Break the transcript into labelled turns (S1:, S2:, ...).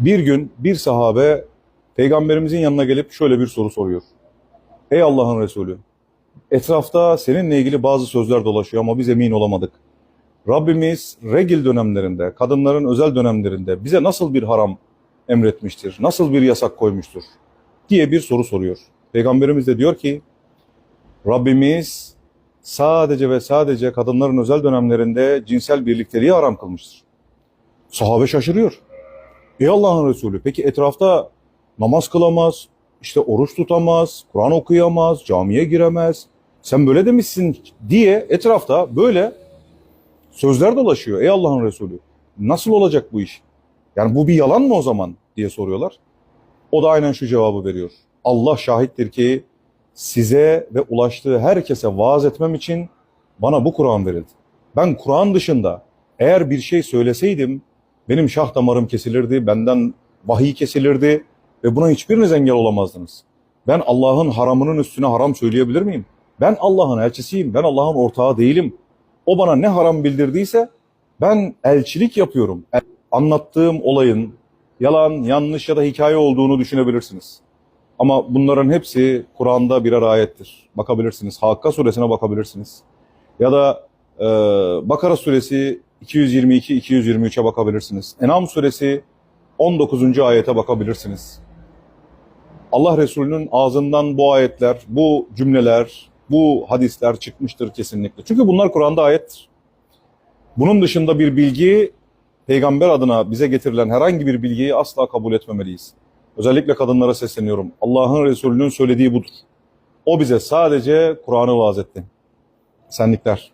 S1: Bir gün bir sahabe peygamberimizin yanına gelip şöyle bir soru soruyor. Ey Allah'ın Resulü, etrafta seninle ilgili bazı sözler dolaşıyor ama biz emin olamadık. Rabbimiz regil dönemlerinde, kadınların özel dönemlerinde bize nasıl bir haram emretmiştir, nasıl bir yasak koymuştur diye bir soru soruyor. Peygamberimiz de diyor ki, Rabbimiz sadece ve sadece kadınların özel dönemlerinde cinsel birlikteliği haram kılmıştır. Sahabe şaşırıyor. Ey Allah'ın Resulü peki etrafta namaz kılamaz, işte oruç tutamaz, Kur'an okuyamaz, camiye giremez. Sen böyle demişsin diye etrafta böyle sözler dolaşıyor. Ey Allah'ın Resulü nasıl olacak bu iş? Yani bu bir yalan mı o zaman diye soruyorlar. O da aynen şu cevabı veriyor. Allah şahittir ki size ve ulaştığı herkese vaaz etmem için bana bu Kur'an verildi. Ben Kur'an dışında eğer bir şey söyleseydim benim şah damarım kesilirdi, benden vahiy kesilirdi ve buna hiçbiriniz engel olamazdınız. Ben Allah'ın haramının üstüne haram söyleyebilir miyim? Ben Allah'ın elçisiyim, ben Allah'ın ortağı değilim. O bana ne haram bildirdiyse ben elçilik yapıyorum. Anlattığım olayın yalan, yanlış ya da hikaye olduğunu düşünebilirsiniz. Ama bunların hepsi Kur'an'da birer ayettir. Bakabilirsiniz. Hakka suresine bakabilirsiniz. Ya da e, Bakara suresi 222-223'e bakabilirsiniz. Enam suresi 19. ayete bakabilirsiniz. Allah Resulü'nün ağzından bu ayetler, bu cümleler, bu hadisler çıkmıştır kesinlikle. Çünkü bunlar Kur'an'da ayettir. Bunun dışında bir bilgi, peygamber adına bize getirilen herhangi bir bilgiyi asla kabul etmemeliyiz. Özellikle kadınlara sesleniyorum. Allah'ın Resulü'nün söylediği budur. O bize sadece Kur'an'ı vaaz etti. Senlikler.